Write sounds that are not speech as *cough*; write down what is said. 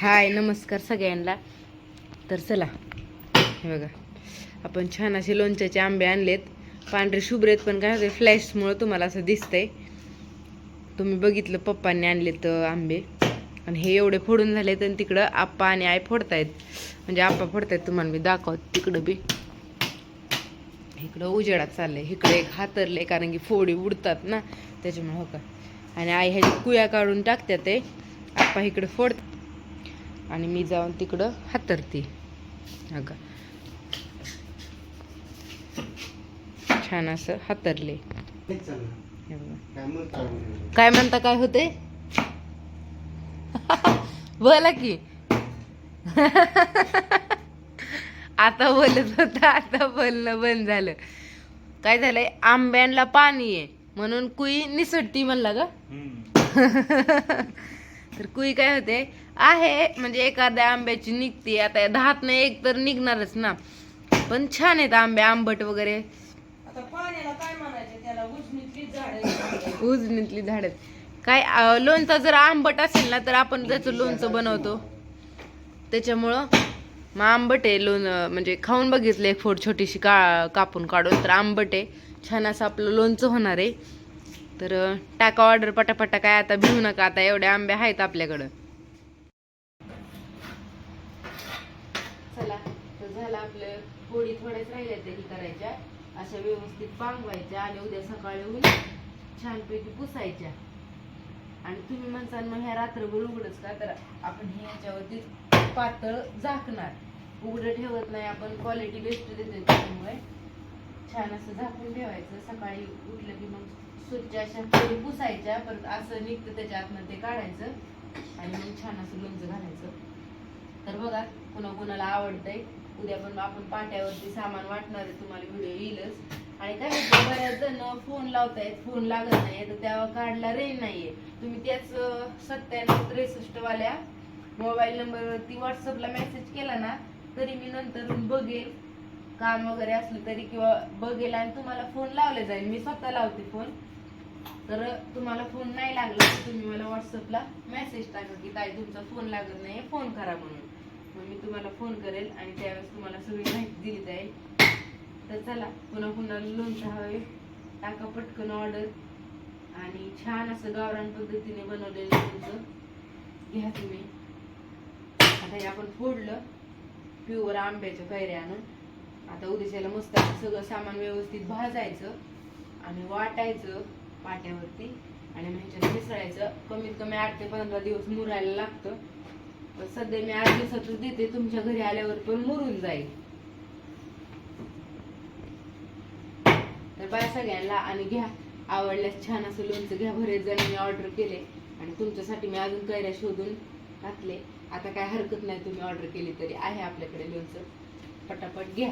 हाय नमस्कार सगळ्यांना. तर चला हे बघा. आपण छान असे लोणच्याचे आंबे आणलेत. पांढरे शुभ्र आहेत पण काय होते फ्लॅशमुळं तुम्हाला असं दिसतंय. तुम्ही बघितलं पप्पांनी आणलेत आंबे. आणि हे एवढे फोडून झालेत आणि तिकडं आप्पा आणि आई फोडतायत. म्हणजे आप्पा फोडतायत तुम्हाला मी दाखवत तिकडं बी. इकडं उजेडात चाललंय. इकडे एक हातरले कारण की फोडी उडतात ना त्याच्यामुळे हो का. आणि आई ह्याची कुया काढून टाकतात ते. आप्पा इकडे फोडतात आणि मी जाऊन तिकडं हातरते. अगं. छान असं हातरले. काय म्हणता काय होते *laughs* बोला की. *laughs* आता बोलत होता आता बोलणं बंद झालं. काय झालंय? आंब्यांना पाणी आहे. म्हणून कुई निसटती म्हणला ग. *laughs* तर कुई काय होते आहे म्हणजे एखाद्या आंब्याची निघते आता दहात नाही एक तर निघणारच ना. पण छान आहेत आंबे आंबट वगैरे. उजनीतली झाड आहेत. काय लोणचं जर आंबट असेल ना तर आपण त्याचं लोणचं बनवतो. त्याच्यामुळं मग आंबट आहे लोण म्हणजे खाऊन बघितलं एक फोड छोटीशी का कापून काढून तर आंबट आहे. छान असं आपलं लोणचं होणार आहे. तर टाका ऑर्डर पटापटा काय आता भिवू नका आता एवढ्या आंबे आहेत आपल्याकडं. चला तर झालं आपलं. पोळी थोड्याच राहिल्या तरी करायच्या. अशा व्यवस्थित पांगवायच्या आणि उद्या सकाळी होऊन छानपैकी पुसायच्या. आणि तुम्ही म्हणता मग ह्या रात्रभर उघडच का? तर आपण हे ह्याच्यावरती पातळ झाकणार. उघडं ठेवत नाही आपण. क्वालिटी बेस्ट देते त्याच्यामुळे. छान असं झाकून ठेवायचं. सकाळी उठलं की मग स्वच्छ अशा पोळी पुसायच्या परत असं निघतं त्याच्या आतमध्ये ते काढायचं आणि मग छान असं लोणचं घालायचं. तर बघा कुणा कुणाला आवडतंय उद्या पण आपण पाट्यावरती सामान वाटणार आहे तुम्हाला व्हिडिओ येईलच. आणि काय होतं बऱ्याच जण फोन लावतायत फोन लागत नाही तर त्या कार्डला रेंज नाहीये. तुम्ही त्याच सत्त्याण्णव त्रेसष्ट वाल्या मोबाईल नंबरवरती व्हॉट्सअपला मेसेज केला ना तरी मी नंतर बघेल काम वगैरे असलं तरी किंवा बघेल आणि तुम्हाला फोन लावले जाईल. मी स्वतः लावते फोन तर तुम्हाला फोन नाही लागला तर तुम्ही मला व्हॉट्सअपला मेसेज टाका की ताई तुमचा फोन लागत नाही फोन करा म्हणून मग मी तुम्हाला फोन करेल आणि त्यावेळेस तुम्हाला सगळी माहिती दिली जाईल. तर चला पुन्हा पुन्हा लोणचं हवे. टाका पटकन ऑर्डर आणि छान असं गावरान पद्धतीने बनवलेलं लोणचं घ्या तुम्ही. आता हे आपण फोडलं. प्युअर आंब्याच्या कैऱ्या आणून. आता उदिशाला मस्त सगळं सामान व्यवस्थित भाजायचं आणि वाटायचं पाट्यावरती आणि ह्याच्यात मिसळायचं. कमीत कमी आठ ते पंधरा दिवस मुरायला लागतं. पण सध्या मी आठ दिवसातच देते तुमच्या घरी आल्यावर पण मुरून जाईल. तर बाय सगळ्यांना आणि घ्या. आवडल्यास छान असं लोणचं घ्या. बरेच जणांनी ऑर्डर केले आणि तुमच्यासाठी मी अजून कैऱ्या शोधून घातले आता काय हरकत नाही तुम्ही ऑर्डर केली तरी आहे आपल्याकडे लोणचं. पटापट घ्या.